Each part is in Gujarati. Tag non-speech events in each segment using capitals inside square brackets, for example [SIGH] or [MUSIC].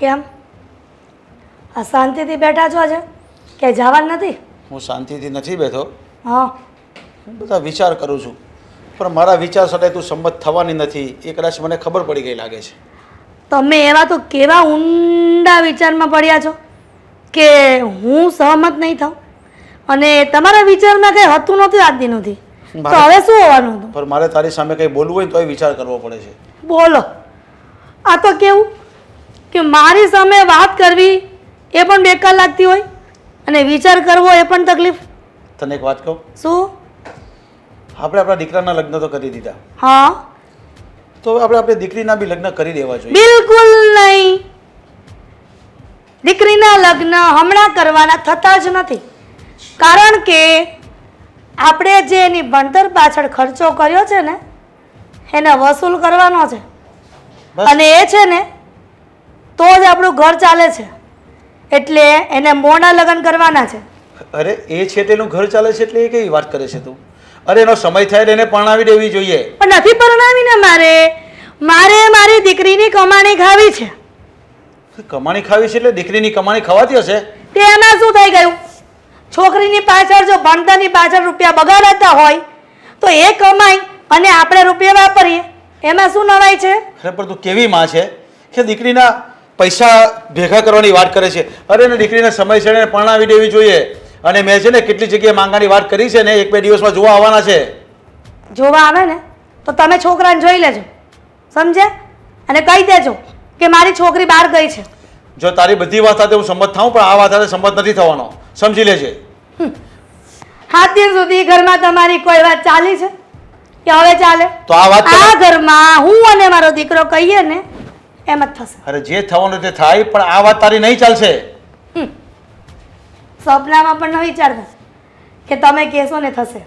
કેમ? આ શાંતિથી બેઠા છો આજે? કે જવાનું નથી? હું શાંતિથી નથી બેઠો. હા. હું બધા વિચાર કરું છું. પણ મારા વિચાર સાથે તું સંમત થવાની નથી. એ કદાચ મને ખબર પડી ગઈ લાગે છે. તમે એવા તો કેવા ઊંડા વિચારમાં પડ્યા છો કે હું સહમત નહીં થાઉં. અને તમારા વિચારમાં કંઈ હતું નહોતું આજ નથી તો હવે શું હોવાનું હતું? પણ મારે તારી સામે કંઈ બોલવું હોય તો એ વિચાર કરવો પડે છે. બોલો. આ તો કેવું? કે મારી સામે વાત કરવી એ પણ બેકાર લાગતી હોય અને વિચાર કરવો એ પણ તકલીફ. તને એક વાત કહું? શું? આપણે આપણા દીકરાના લગ્ન તો કરી દીધા. હા. તો આપણે આપણે દીકરીના બી લગ્ન કરી દેવા જોઈએ. બિલકુલ નહીં. દીકરીના લગ્ન હમણાં કરવાના થતા જ નથી. કારણ કે આપણે જે એની ભણતર પાછળ ખર્ચો કર્યો છે ને એને વસૂલ કરવાનો છે. અને એ છે ને તો જ આપણું ઘર ચાલે છે. એટલે એને મોડા લગ્ન કરવાના છે. અરે એ છે તેનું ઘર ચાલે છે એટલે એ કેવી વાત કરે છે તું? અરે એનો સમય થાય એને પરણાવી દેવી જોઈએ. પણ નથી પરણાવીને મારે? મારે મારી દીકરીની કમાણી ખાવી છે. કમાણી ખાવી છે એટલે દીકરીની કમાણી ખવાતી હશે? તે એમાં શું થઈ ગયું? છોકરીની પાછળ જો ભણતરની પાછળ રૂપિયા બગાડતા હોય તો એ કમાઈ અને આપણે રૂપિયા વાપરીએ. એમાં શું નવાય છે? અરે પણ તું કેવી માં છે? કે દીકરીના પૈસા ભેગા કરવાની વાત કરે છે. અરે એને દીકરીને સમય છે પરણાવી દેવી જોઈએ. અને મેં છે ને કેટલી જગ્યાએ માંગવાની વાત કરી છે ને એક બે દિવસમાં જોવા આવવાના છે. જોવા આવે ને તો તમે છોકરાને જોઈ લેજો. સમજે અને કહી દેજો કે મારી છોકરી બહાર ગઈ છે. જો તારી બધી વાત સાથે હું સંમત થાઉં પણ આ વાત સાથે સંમત નથી થવાનો. સમજી લેજે. સાત દિન સુધી ઘરમાં તમારી કોઈ વાત ચાલી છે? કે હવે ચાલે? તો આ વાત આ ઘરમાં હું અને મારો દીકરો કહીએ ને એમ જ થશે. અરે જે થવાનું તે થાય પણ આ વાત તારી નહીં ચાલશે. સપનામાં પણ ન વિચારતા કે તમે કહેશો ને થશે.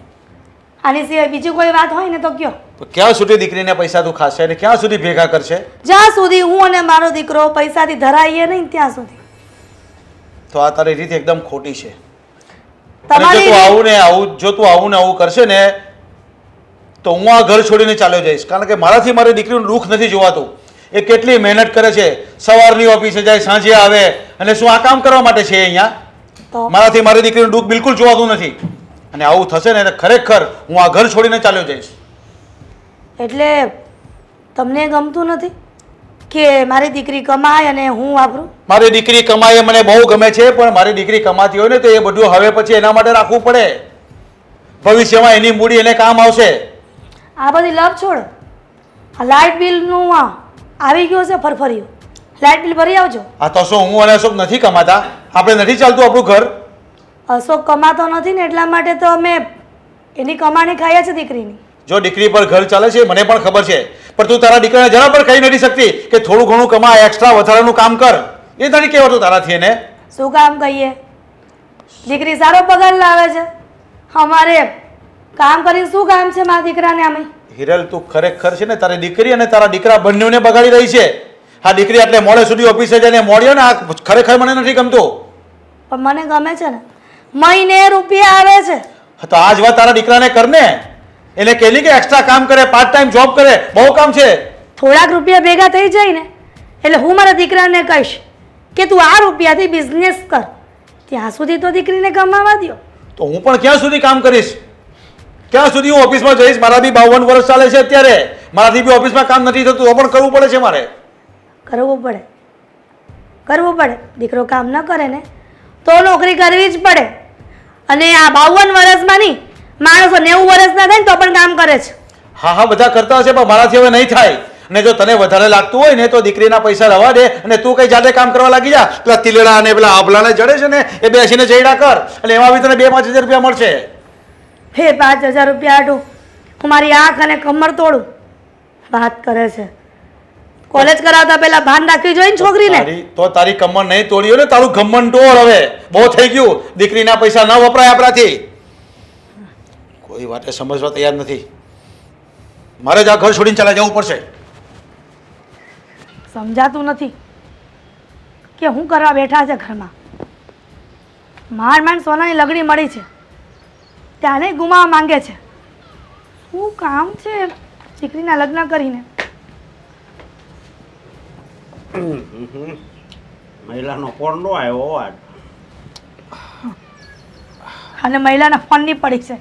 આની સિવાય બીજી કોઈ વાત હોય ને તો કયો. તો ક્યાં સુધી દીકરીને પૈસા તું ખાશે અને ક્યાં સુધી ભેગા કરશે? જ્યાં સુધી હું અને મારો દીકરો પૈસાથી ધરાઈએ નહીં ત્યાં સુધી. તો આ તારી રીત એકદમ ખોટી છે. અને જો તમારી તું આવું ને આવું જો તું આવું ને આવું કરશે ને તો હું આ ઘર છોડીને ચાલ્યો જઈશ. કારણ કે મારાથી મારી દીકરીનું દુઃખ નથી જોવાતું. એ કેટલી મહેનત કરે છે? સવારની ઓફિસે જાય સાંજે આવે. અને શું આ કામ કરવા માટે છે અહીંયા? મારાથી મારી દીકરીનું દુઃખ બિલકુલ જોવાતું નથી. અને આવું થશે ને ખરેખર હું આ ઘર છોડીને ચાલ્યો જઈશ. એટલે તમને ગમતું નથી કે મારી દીકરી કમાય અને હું વાપરું? મારી દીકરી કમાય મને બહુ ગમે છે પણ મારી દીકરી કમાતી હોય ને તો એ બધું હવે પછી એના માટે રાખવું પડે. ભવિષ્યમાં એની મૂડી એને કામ આવશે. આ બધી લપ છોડ. આ લાઇટ બિલનું આ આવી ગયો છે ફરફરિયું. લાઇટ બિલ ભરી આવજો. આ તો શું હું અને અશોક નથી કમાતા. આપણે નથી ચાલતું આપણું ઘર. અશોક કમાતો નથી ને એટલા માટે તો અમે એની કમાણી ખાઈએ છે દીકરીની. જો દીકરી પર ઘર ચાલે છે મને પણ ખબર છે. પણ તું તારા દીકરાને જરા પણ કહી નથી શકતી કે થોડું ઘણું કમા એક્સ્ટ્રા વધારાનું કામ કર. એ તને કહેવાતું તારાથી એને. શું કામ કહીએ? દીકરી સારો પગાર લાવે છે. અમારે કામ કરી શું કામ છે મારા દીકરાને આમે હિરલ તું ખરેખર છે ને તારી દીકરી અને તારા દીકરા બંનેને બગાડી રહી છે. આ દીકરી એટલે મોડે સુધી ઓફિસે જઈને મોડ્યો ને આ ખરેખર મને નથી ગમતું. પણ મને ગમે છે ને. મહિને રૂપિયા આવે છે. તો આજ વાત તારા દીકરાને કર ને. એને કહે કે એક્સ્ટ્રા કામ કરે પાર્ટ ટાઈમ જોબ કરે બહુ કામ છે. થોડાક રૂપિયા ભેગા થઈ જાય ને એટલે હું મારા દીકરાને કહીશ કે તું આ રૂપિયાથી બિઝનેસ કર. ત્યાં સુધી તો દીકરીને કમાવા દ્યો. તો હું પણ ક્યાં સુધી કામ કરીશ? ક્યાં સુધી હું ઓફિસમાં જઈશ? મારા બી બાવન વર્ષ ચાલે છે અત્યારે. મારાથી બી ઓફિસમાં કામ નથી થતું. તો પણ કરવું પડે છે મારે. કરવું પડે. કરવું પડે. દીકરો કામ ન કરે ને તો નોકરી કરવી જ પડે. અને આ બાવન વર્ષમાં નહીં માણસો નેવું વર્ષના થાય ને તો પણ કામ કરે છે. હા હા બધા કરતા હશે પણ મારાથી હવે નહીં થાય. ને જો તને વધારે લાગતું હોય ને તો દીકરીના પૈસા રવા દે અને તું કઈ જાતે કામ કરવા લાગી જા. પેલા તિલડા અને પેલા આભલાને જડે છે ને એ બેસીને જઈડા કર. એટલે એમાં બી તને બે પાંચ હજાર રૂપિયા મળશે. હે પાંચ હજાર રૂપિયા આટું હું મારી આંખ અને કમર તોડું. વાત કરે છે. કોલેજ કરાવતા પહેલા ભાન રાખવી જોઈએ ને છોકરીને? તો તારી કમર નહીં તોડ્યો ને તારું ગમન ટોળ હવે. બહુ થઈ ગયું. દીકરીના પૈસા ન વપરાય આપણાથી. કોઈ વાતે સમજવા તૈયાર નથી. મારે જ આ ઘર છોડીને ચાલ્યા જવું પડશે. સમજાતું નથી કે હું કરવા બેઠા છે ઘરમાં. માંડ માંડ સોનાની લગડી મળી છે. ત્યારે ગુમાવા માંગે છે. શું કામ છે દીકરીના લગ્ન કરીને. મહિલાનો ફોન નો આવ્યો અને મહિલાના ફોનની પડી છે?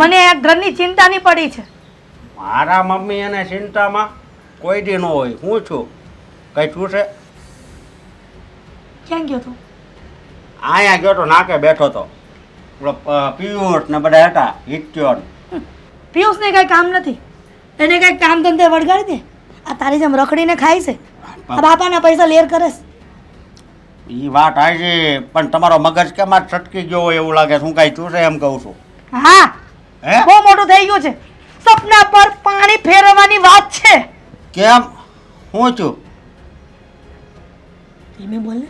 મને આ ઘરની ચિંતાની પડી છે. મારા મમ્મી અને ચિંતામાં કોઈ દી ન હોય. હું છું? કઈ છું છે? ક્યાં ગયો તું? આયા ગયો તો નાકે બેઠો તો. પિયુષ ને બધા હતા હિત્યોન. પિયુષને કાંઈ કામ નથી. એને કાંઈ કામ ધંધે વળગાડી દે. આ તારી જેમ રખડીને ખાય છે. આ બાપાના પૈસા લેર કરે છે. એ વાત આજે પણ તમારો મગજ કેમ આ છટકી ગયો હોય એવું લાગે શું કાંઈ છું છે એમ કહું છું. હા. હે? બહુ મોટું થઈ ગયું છે. સપના પર પાણી ફેરવવાની વાત છે. કેમ? હું છું? ધીમે બોલ ને.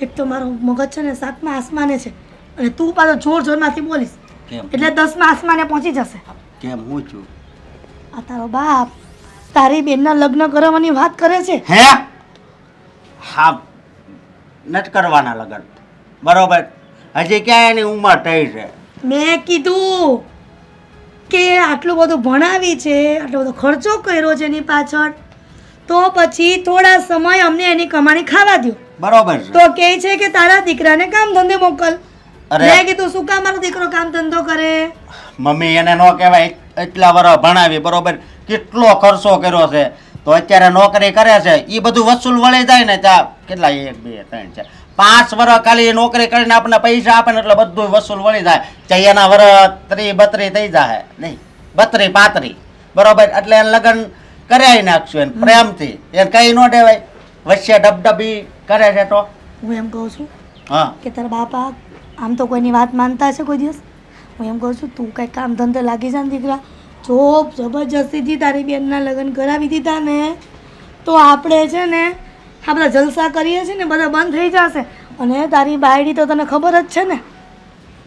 એક તો મારો મગજ છે ને સાતમા આસમાને છે. અને તું પાછો જોર જોરમાંથી બોલીશ. કેમ? એટલે દસમા આસમાને પહોંચી જશે. કેમ? હું છું. આ તારો બાપ તારી બેનના લગ્ન કરાવવાની વાત કરે છે? હે? હા નટ કરવાના લગ્ન. બરોબર? હજી ક્યાં એની ઉંમર થઈ છે? મેં કીધું કે આટલું બધું ભણાવી છે આટલો બધો ખર્ચો કર્યો છે એની પાછળ તો પછી થોડા સમય અમને એની કમાણી ખાવા દો બરોબર તો કહે છે કે તારા દીકરાને કામ ધંધે મોકલ. અરે. મેં કીધું શું કામ મારો દીકરો કામ ધંધો કરે? મમ્મી એને નો કહેવાય એટલા વર્ષ ભણાવી બરોબર? કેટલો ખર્ચો કર્યો છે? તો અત્યારે નોકરી કરે છે એ બધું વસૂલ વળી જાય ને ત્યાં કેટલા એક બે ત્રણ ચાર પાંચ વર્ષ ખાલી નોકરી કરીને આપણને પૈસા આપે ને એટલે બધું વસૂલ વળી જાય. ચાહે એના વર્ષ ત્રી બત્રી થઈ જાય નહીં બત્રી પાતરી બરોબર? એટલે એને લગ્ન કરાવી નાખશું એને પ્રેમથી. એને કઈ ન દેવાય વચ્ચે ડબડબી કરે છે તો? હું એમ કહું છું હા. કે તારા બાપા આમ તો કોઈની વાત માનતા છે કોઈ દિવસ? હું એમ કહું છું તું કંઈક કામ ધંધે લાગી જા ને દીકરા જોબ જબરજસ્તીથી તારી બેનના લગ્ન કરાવી દીધા ને તો આપણે છે ને આ બધા જલસા કરીએ છીએ ને બધા બંધ થઈ જશે. અને તારી બાયડી તો તને ખબર જ છે ને.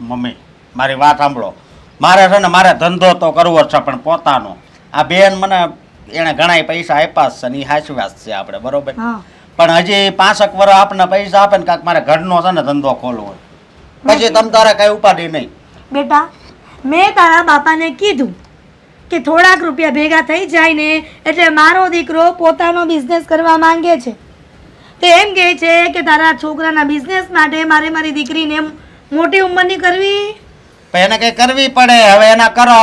મમ્મી મારી વાત સાંભળો. મારે છે ને મારે ધંધો તો કરવો છે પણ પોતાનો. આ બેન મને એણે ઘણા પૈસા આપ્યા છે ને એ જ છે આપણે બરોબર? હા. પણ હજી પાંસઠ વર્ષ આપણને પૈસા આપે ને કાંક મારે ઘરનો છે ને ધંધો ખોલવો છે. પછી તમ તારે કઈ ઉપાડી નહીં. બેટા મેં તારા બાપાને કીધું કે થોડાક રૂપિયા ભેગા થઈ જાય ને એટલે મારો દીકરો પોતાનો બિઝનેસ કરવા માંગે છે. તે એમ કહે છે કે તારા છોકરાના બિઝનેસ માટે મારે મારી દીકરીને મોટી ઉંમરની કરવી? એને કઈ કરવી પડે? હવે એના કરો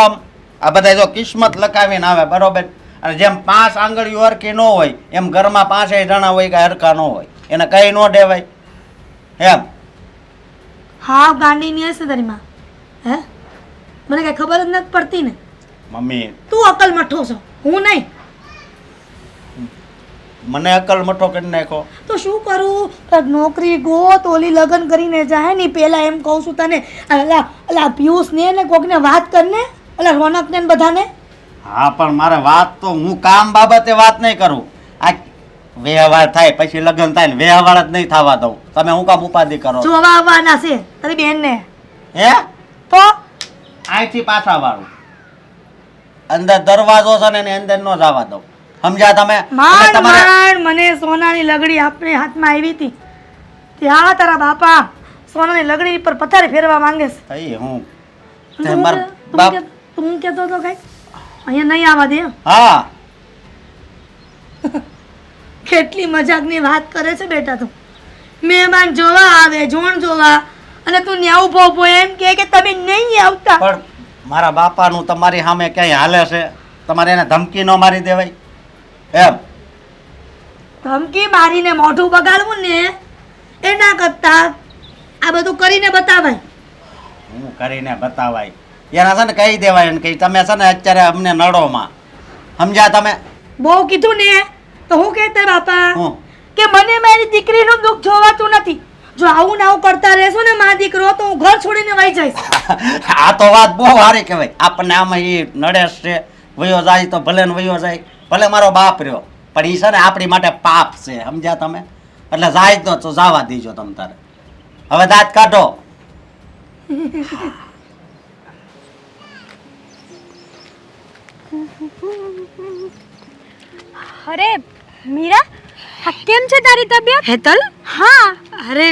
આ બધા જો કિસ્મત લખાવીને આવે બરોબર? અને જેમ પાંચ આંગળીઓ હરકી ન હોય એમ ઘરમાં પાંચેય જણા હોય કે હરકા ન હોય. એને કઈ ન દેવાય. એમ. હા ગાંડીની હશે તારી માં. હે? મને કઈ ખબર જ નથી પડતી ને. મમ્મી. તું અકલ મઠો છો. હું નહીં. મને અકલ મઠો કરી નાખો. તો શું કરું? કાંઈક નોકરી ગોત ઓલી લગ્ન કરીને જાય ને? પહેલાં એમ કહું છું તને અલા અલા પિયુષને ને કોકને વાત કરને અલા રોનકને ને બધાને. હા પણ મારે વાત તો હું કામ બાબતે વાત નહીં કરું. વ્યવહાર થાય પછી લગ્ન થાય ને વ્યવહાર જ નહીં થવા દઉં. તમે હું કામ ઉપાધિ કરો? જોવા આવવાના છે તારી બેનને. હે? તો? અહીંથી પાછા વાળું. અંદર દરવાજો છે ને એની અંદર ન જવા દઉં. સમજ્યા તમે? તમારે મને સોનાની લગડી આપણે હાથમાં આવી હતી. ત્યાં તારા બાપા સોનાની લગડી પર પથારી ફેરવા માંગે છે. થઈ હું. તું તે મારા તું કઈ અહીંયા નહીં આવવા દે. હા. કેટલી મજાકની વાત કરે છે બેટા તું? મહેમાન જોવા આવે જોણ જોવા અને તું ન્યા ઊભો ઊભો એમ કહે કે તમે નહીં આવતા. પણ મારા બાપાનું તમારી સામે ક્યાંય હાલે છે? તમારે એને ધમકી ન મારી દેવાય. એમ? ધમકી મારીને મોઢું બગાડવું ને એના કરતા. આ બધું કરીને બતાવાય. હું કરીને બતાવાય? એના છે ને કહી દેવાય ને કે તમે છે ને અત્યારે અમને નડોમાં. સમજ્યા તમે? બહુ કીધું ને. તો હું કહેતા બાપા હું. કે મને મારી દીકરીનું દુઃખ જોવાતું નથી. જો આવું ને આવું કરતા રહેશો ને મા દીકરો તો હું ઘર છોડીને વહી જઈશ. [LAUGHS] આ તો વાત બહુ સારી કહેવાય. આપણને આમાં એ નડેશ છે વયો જાય તો ભલે ને વયો જાય. ભલે મારો બાપ રહ્યો પણ એ છે ને આપણી માટે પાપ છે સમજ્યા તમે? એટલે જાય તો તો જવા દેજો તમ તારે. હવે દાંત કાઢો. અરે મીરા હા કેમ છે તારી તબિયત? હેતલ? હા. અરે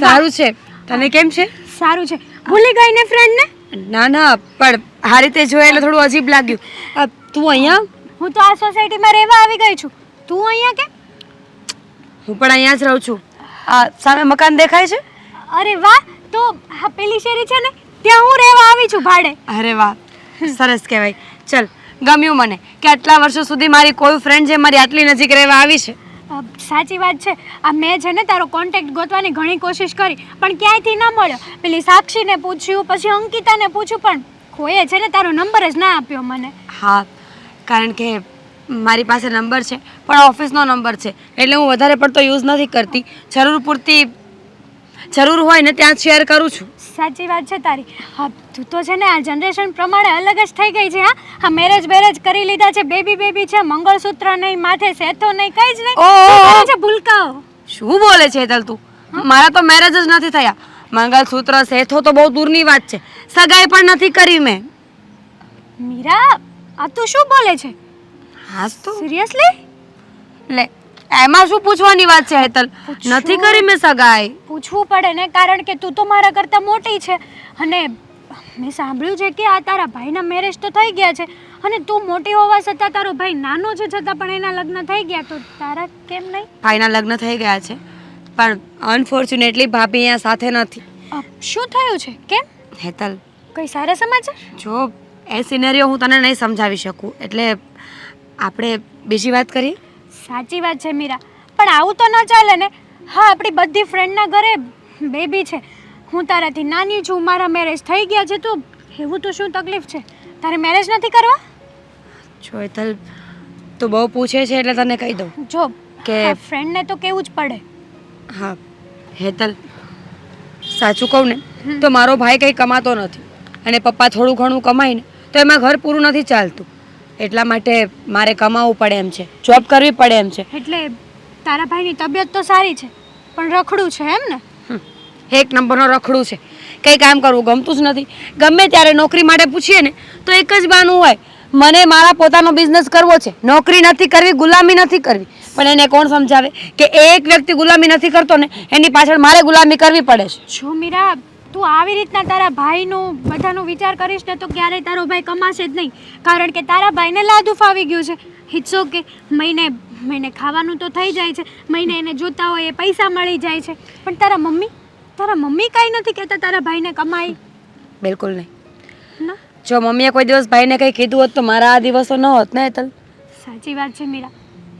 સારું છે. તને કેમ છે? સારું છે. ભૂલી ગઈ ને ફ્રેન્ડ ને? ના ના પણ આ રીતે જોયા એટલે થોડું અજીબ લાગ્યું. તું અહીંયા? હું તો આ સોસાયટીમાં રહેવા આવી ગઈ છું. તું અહીંયા કે? હું પણ અહીંયા જ રહું છું. આ સામે મકાન દેખાય છે? અરે વાહ તો હા પેલી શેરી છે ને ત્યાં હું રહેવા આવી છું ભાડે. અરે વાહ સરસ કહેવાય. ચલ ગમ્યું મને કે આટલા વર્ષો સુધી મારી કોઈ ફ્રેન્ડ જે મારી આટલી નજીક રહેવા આવી છે. સાચી વાત છે. આ મેં છે ને તારો કોન્ટેક્ટ ગોતવાની ઘણી કોશિશ કરી પણ ક્યાંયથી ન મળ્યો. પેલી સાક્ષીને પૂછ્યું પછી અંકિતાને પૂછ્યું પણ કોઈએ છે ને તારો નંબર જ ના આપ્યો મને. હા કારણ કે મારી પાસે નંબર છે પણ ઓફિસનો નંબર છે. એટલે હું વધારે પડતો યુઝ નથી કરતી. જરૂર પૂરતી જરૂર હોય ને ત્યાં શેર કરું છું. સાચી વાત છે તારી. હા તું તો છે ને આ જનરેશન પ્રમાણે અલગ જ થઈ ગઈ છે હા? હા મેરેજ બેરેજ કરી લીધા છે બેબી બેબી છે મંગળસૂત્ર નહીં માથે સેથો નહીં કઈ જ નહીં. ઓહો! છે ભૂલકાઓ? શું બોલે છે તલ તું? મારા તો મેરેજ જ નથી થયા. મંગળસૂત્ર સેથો તો બહુ દૂરની વાત છે. સગાઈ પણ નથી કરી મેં. મીરા આ તું શું બોલે છે? હાસ તો. સિરિયસલી લે એમાં શું પૂછવાની વાત છે હેતલ? નથી કરી મેં સગાઈ. પૂછવું પડે ને કારણ કે તું તો મારા કરતાં મોટી છે. અને મેં સાંભળ્યું છે કે આ તારા ભાઈના મેરેજ તો થઈ ગયા છે. અને તું મોટી હોવા છતાં તારો ભાઈ નાનો છે છતાં પણ એના લગ્ન થઈ ગયા. તો તારા કેમ નહીં? ભાઈના લગ્ન થઈ ગયા છે પણ અનફોર્ચ્યુનેટલી ભાભી અહીંયા સાથે નથી. શું થયું છે? કેમ? હેતલ. કઈ સારા સમાચાર? જો એ સિનેરિયો હું તને નહીં સમજાવી શકું. એટલે આપણે બીજી વાત કરીએ? સાચી વાત છે મીરા. પણ આવું તો ન ચાલે ને? હા આપણી બધી ફ્રેન્ડના ઘરે બેબી છે. હું તારાથી નાની છું મારા મેરેજ થઈ ગયા છે તો. એવું તો શું તકલીફ છે? તારે મેરેજ નથી કરવા? જો હેતલ તું બહુ પૂછે છે એટલે તને કહી દઉં જો કે- કે ફ્રેન્ડને તો કેવું જ પડે. હા હેતલ સાચું કહું ને તો મારો ભાઈ કંઈ કમાતો નથી. અને પપ્પા થોડું ઘણું કમાઈને તો એમાં ઘર પૂરું નથી ચાલતું. એટલા માટે મારે કમાવવું પડે એમ છે. જોબ કરવી પડે એમ છે. એટલે તારા ભાઈની તબિયત તો સારી છે પણ રખડું છે એમ ને? એક નંબરનો રખડું છે. કંઈ કામ કરવું ગમતું જ નથી. ગમે ત્યારે નોકરી માટે પૂછીએ ને તો એક જ બાનું હોય. મને મારા પોતાનો બિઝનેસ કરવો છે. નોકરી નથી કરવી ગુલામી નથી કરવી. પણ એને કોણ સમજાવે કે એક વ્યક્તિ ગુલામી નથી કરતો ને એની પાછળ મારે ગુલામી કરવી પડે છે. જો મીરા તું આવી રીતના તારા ભાઈનું બધાનો વિચાર કરીશ ને તો ક્યારેય તારો ભાઈ કમાશે જ નહીં. કારણ કે તારા ભાઈને લાદુ ફાવી ગયું છે. ઇટ્સ ઓકે મહિને મહિને ખાવાનું તો થઈ જાય છે. મહિને એને જોતા હોય એ પૈસા મળી જાય છે. પણ તારા મમ્મી તારા મમ્મી કાંઈ નથી કહેતા તારા ભાઈને કમાઈ? બિલકુલ નહીં. જો મમ્મીએ કોઈ દિવસ ભાઈને કંઈ કીધું હોત તો મારા આ દિવસો ન હોત ને હેતલ સાચી વાત છે મીરા.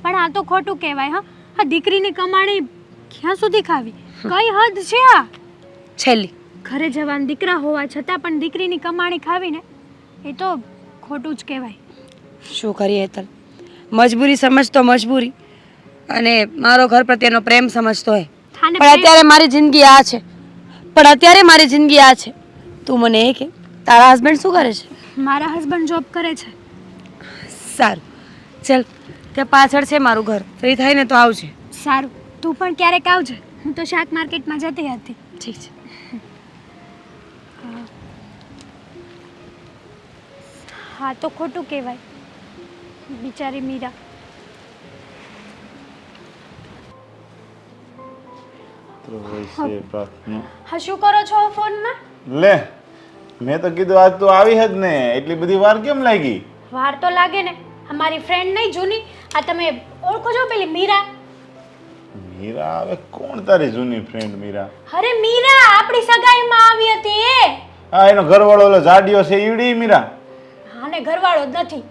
પણ આ તો ખોટું કહેવાય હા. આ દીકરીની કમાણી ક્યાં સુધી ખાવી? કઈ હદ છે આ? છેલ્લી. ઘરે જવાના દીકરા હોવા છતાં પણ દીકરીની કમાણી ખાવીને એ તો ખોટું જ કહેવાય. શું કરીએ હેતલ? મજબૂરી સમજતો મજબૂરી. અને મારો ઘર પ્રત્યેનો પ્રેમ સમજતો હોય પણ અત્યારે મારી જિંદગી આ છે. પણ અત્યારે મારી જિંદગી આ છે. તું મને એ કે તારા હસબન્ડ શું કરે છે? મારા હસબન્ડ જોબ કરે છે. સારું. ચાલ ત્યાં પાછળ છે મારું ઘર. ફ્રી થાય ને તો આવજે. સારું. તું પણ ક્યારેક આવજે. હું તો શાક માર્કેટમાં જતી હતી. ઠીક છે. હા તો ખોટું કહેવાય. બિચારી મીરા. હા. શું કરો છો ફોનમાં? લે મેં તો કીધું આજ તો આવી જ ને. એટલી બધી વાર કેમ લાગી? વાર તો લાગે ને. અમારી ફ્રેન્ડ નહીં જૂની. આ તમે ઓળખો છો પેલી મીરા? મીરા હવે કોણ તારી જૂની ફ્રેન્ડ મીરા? અરે મીરા આપણી સગાઈમાં આવી હતી એ. હા એનો ઘરવાળો ઓલો જાડિયો છે ઈવડી મીરા? આને ઘરવાળો જ નથી.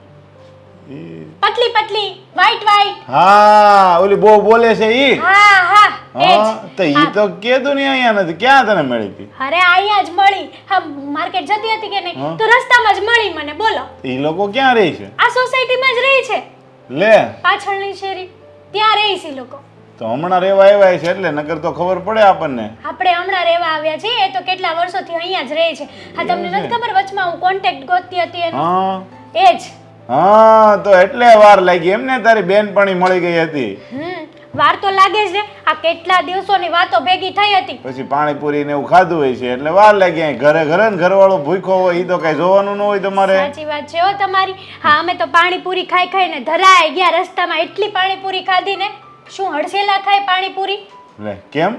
પતલી પતલી વાઈટ વાઈટ હા ઓલી બહુ બોલે છે ઈ? હા હા તો ઈ તો કેતો નહીં અહીંયા નથી ક્યાં તને મળી હતી? અરે અહીંયા જ મળી. હા માર્કેટ જતી હતી કે નહીં? તો રસ્તામાં જ મળી મને બોલો. ઈ લોકો ક્યાં રહે છે? આ સોસાયટીમાં જ રહે છે. લે. પાછળની શેરી ત્યાં રહે છે લોકો. તો હમણાં રેવા આવ્યા છે એટલે નગર તો ખબર પડે આપણને. આપણે હમણાં રહેવા આવ્યા છીએ એ તો કેટલા વર્ષોથી અહીંયા જ રહે છે. હા તમને નથી ખબર વચમાં હું કોન્ટેક્ટ ગોતતી હતી એનો? હા. એ જ. હા તો એટલે વાર લાગી. એમને તારી બેનપણી મળી ગઈ હતી. હમ વાર તો લાગે જ ને. આ કેટલા દિવસોની વાતો ભેગી થઈ હતી. પછી પાણીપુરી ને એવું ખાધું હોય છે એટલે વાર લાગી ઘરે ઘરે ને ઘરવાળો ભૂખ્યો હોય એ તો કઈ જોવાનું ન હોય તમારે. સાચી વાત છે હો તમારી. હા અમે તો પાણીપુરી ખાઈ ખાઈને ધરાઈ ગયા રસ્તામાં. એટલી પાણીપુરી ખાધી ને. શું હડસેલા ખાય પાણીપુરી? લે કેમ?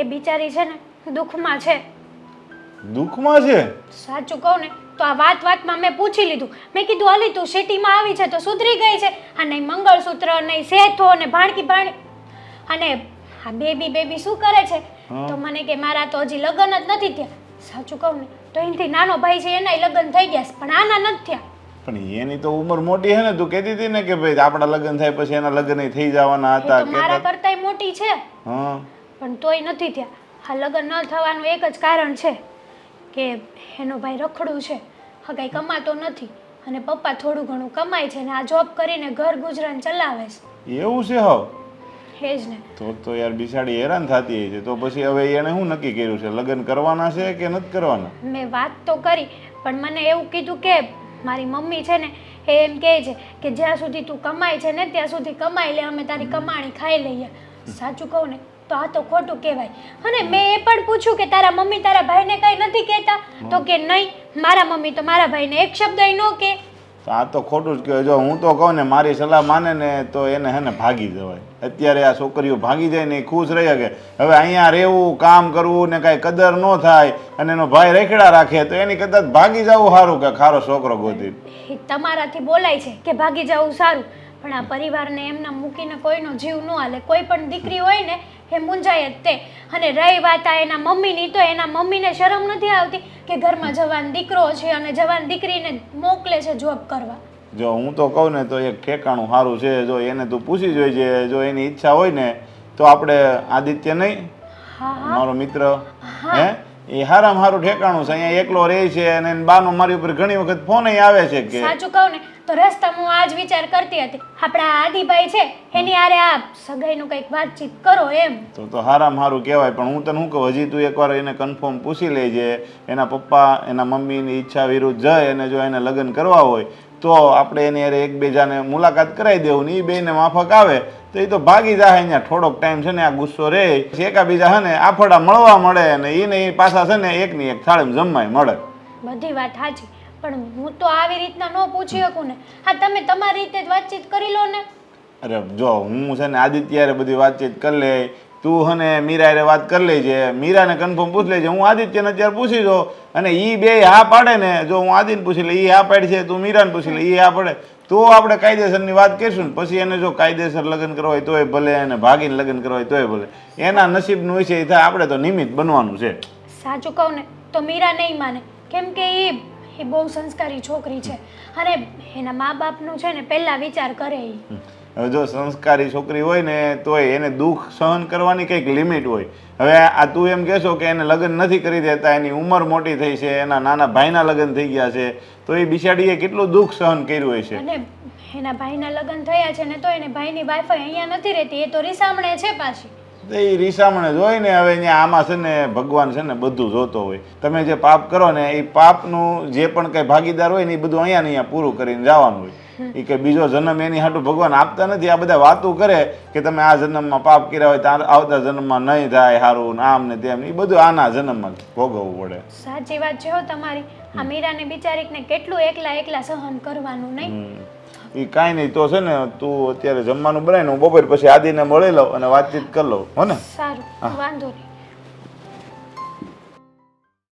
એ બિચારી છે ને દુઃખમાં છે. દુઃખમાં છે? સાચું કહું ને તો આ વાત વાતમાં મેં પૂછી લીધું. મેં કીધું અલી તું સિટીમાં આવી છે તો સુધરી ગઈ છે. આ નહીં મંગળસૂત્ર નહીં સેથો અને ભાણકી ભાણી. અને આ બેબી બેબી શું કરે છે? તો મને કે મારા તો હજી લગ્ન જ નથી થયા. સાચું કહું ને તો એનાથી નાનો ભાઈ છે એનાય લગ્ન થઈ ગયા પણ આના નથી થયા. પણ એની તો ઉંમર મોટી હે ને તું કહેતી હતી ને કે ભાઈ આપણા લગ્ન થાય પછી એના લગ્ન થઈ જવાના એ હતા તો મારા કરતાંય મોટી છે. હા. પણ તોય નથી થયા. આ લગ્ન ન થવાનું એક જ કારણ છે કે એનો ભાઈ રખડું છે. હગાઈ કંઈ કમાતો નથી અને પપ્પા થોડું ઘણું કમાય છે ને આ જોબ કરીને ઘર ગુજરાન ચલાવે છે. એવું છે હવ? એ જ ને. તો તો યાર બિચારી હેરાન થતી હશે તો પછી હવે એને શું નક્કી કર્યું છે? લગ્ન કરવાના છે કે નથી કરવાના? મેં વાત તો કરી પણ મને એવું કીધું કે મારી મમ્મી છે ને એ એમ કહે છે કે જ્યાં સુધી તું કમાય છે ને ત્યાં સુધી કમાઈ લે અમે તારી કમાણી ખાઈ લઈએ. સાચું કહું ને તો આ તો ખોટું કહેવાય. અને મેં એ પણ પૂછ્યું કે તારા મમ્મી તારા ભાઈને કંઈ નથી કહેતા? તો કે નહીં મારા મમ્મી તો મારા ભાઈને એક શબ્દ ન કહે. આ તો ખોટું જ કહેવાય. જો હું તો કહું ને, મારી સલાહ માને ને, તો એને હે ને ભાગી જવાય. અત્યારે આ છોકરીઓ ભાગી જાય ને એ ખુશ રહી શકે. હવે અહીંયા રહેવું, કામ કરવું ને કાંઈ કદર ન થાય અને એનો ભાઈ રેખડા રાખે, તો એની કદાચ ભાગી જવું સારું કે ખારો છોકરો ગોતી. તમારાથી બોલાય છે કે ભાગી જવું સારું. પણ આ પરિવારને એમના મૂકીને કોઈનો જીવ ન હાલે. કોઈ પણ દીકરી હોય ને એ મૂંઝાય જ તે. અને રહી વાત આ એના મમ્મીની તો એના મમ્મીને શરમ નથી આવતી કે ઘરમાં જવાન દીકરો છે અને જવાન દીકરીને મોકલે છે જોબ કરવા. જો હું તો કહું ને તો એક ઠેકાણું સારું છે. જો એને તું પૂછી જોઈજે જો એની ઈચ્છા હોય ને તો આપણે આદિત્ય નહીં? મારો મિત્ર હે. એ હારામ સારું ઠેકાણું છે. અહીંયા એકલો રહે છે અને એની બાનો મારી ઉપર ઘણી વખત ફોન આવે છે કે સાચું કહું ને તો રસ્તામાં હું આજ વિચાર કરતી હતી. આપણા આદિભાઈ છે એની આરે આ સગાઈનું કંઈક વાતચીત કરો એમ. તો તો હારામ હારું કહેવાય પણ હું તને શું કહું? હજી તું એકવાર એને કન્ફર્મ પૂછી લેજે. એના પપ્પા એના મમ્મીની ઈચ્છા વિરુદ્ધ જાય અને જો એને લગ્ન કરવા હોય તો આપણે એની હારે એકબીજાને મુલાકાત કરાવી દેવું ને એ બેને માફક આવે. તો એ તો ભાગી જાય અહીંયા. થોડોક ટાઈમ છે ને આ ગુસ્સો રહે એકાબીજા છે ને આફડા મળવા મળે અને એને એ પાછા છે ને એકની એક થાળીમાં જમવાય મળે. બધી વાત સાચી. પણ હું તો આવી રીતના ન પૂછી શકું ને. હા તમે તમારી રીતે જ વાતચીત કરી લો ને. અરે જો હું છે ને આદિત્ય હારે બધી વાતચીત કરી લે. તું હને મીરા હારે વાત કરી લેજે. મીરાને કન્ફર્મ પૂછી લેજે. હું આદિત્યને અત્યારે પૂછી જો અને એ બે હા પાડે ને જો હું આદિને પૂછી લે એ હા પાડશે છે તું મીરાને પૂછી લે એ હા પાડે. તો આપણે કાયદેસરની વાત કરીશું ને. પછી એને જો કાયદેસર લગ્ન કરવા હોય તોય ભલે અને ભાગીને લગ્ન કરવા હોય તોય ભલે. એના નસીબનું વિષય એ થાય આપણે તો નિમિત્ત બનવાનું છે. સાચું કહું ને તો મીરા નહીં માને. કેમ કે એ એ બહુ સંસ્કારી છોકરી છે. અને એના મા બાપનું છે ને પહેલા વિચાર કરે એ. હવે જો સંસ્કારી છોકરી હોય ને તોય એને દુઃખ સહન કરવાની કંઈક લિમિટ હોય. હવે આ તું એમ કહેશો કે એને લગ્ન નથી કરી દેતા એની ઉંમર મોટી થઈ છે એના નાના ભાઈના લગ્ન થઈ ગયા છે તો એ બિચારીએ કેટલું દુઃખ સહન કર્યું હોય છે? અને એના ભાઈના લગ્ન થયા છે ને તો એને ભાઈની વાઈફ અહીંયા નથી રહેતી એ તો રીસામણે છે પાછી. એ રીસામણે જોઈ ને હવે અહીંયા આમાં છે ને ભગવાન છે ને બધું જોતો હોય. તમે જે પાપ કરો ને એ પાપનું જે પણ કંઈ ભાગીદાર હોય ને એ બધું અહીંયા ને અહીંયા પૂરું કરીને જવાનું હોય. એ કે બીજો જન્મ એની હાટું ભગવાન આપતા નથી. આ બધા વાતો કરે કે તમે આ જન્મમાં પાપ કર્યા હોય ત્યાં આવતા જન્મમાં નહીં થાય સારું ને આમ ને તેમ એ બધું આના જન્મમાં ભોગવવું પડે. સાચી વાત છે તમારી. આ મીરાને બિચારીને કેટલું એકલા એકલા સહન કરવાનું નહીં? એ કાંઈ નહીં તો છે ને તું અત્યારે જમવાનું બનાવીને હું બપોર પછી આદિને મળી લઉં અને વાતચીત કરી લઉં હો ને? સારું વાંધો નહીં.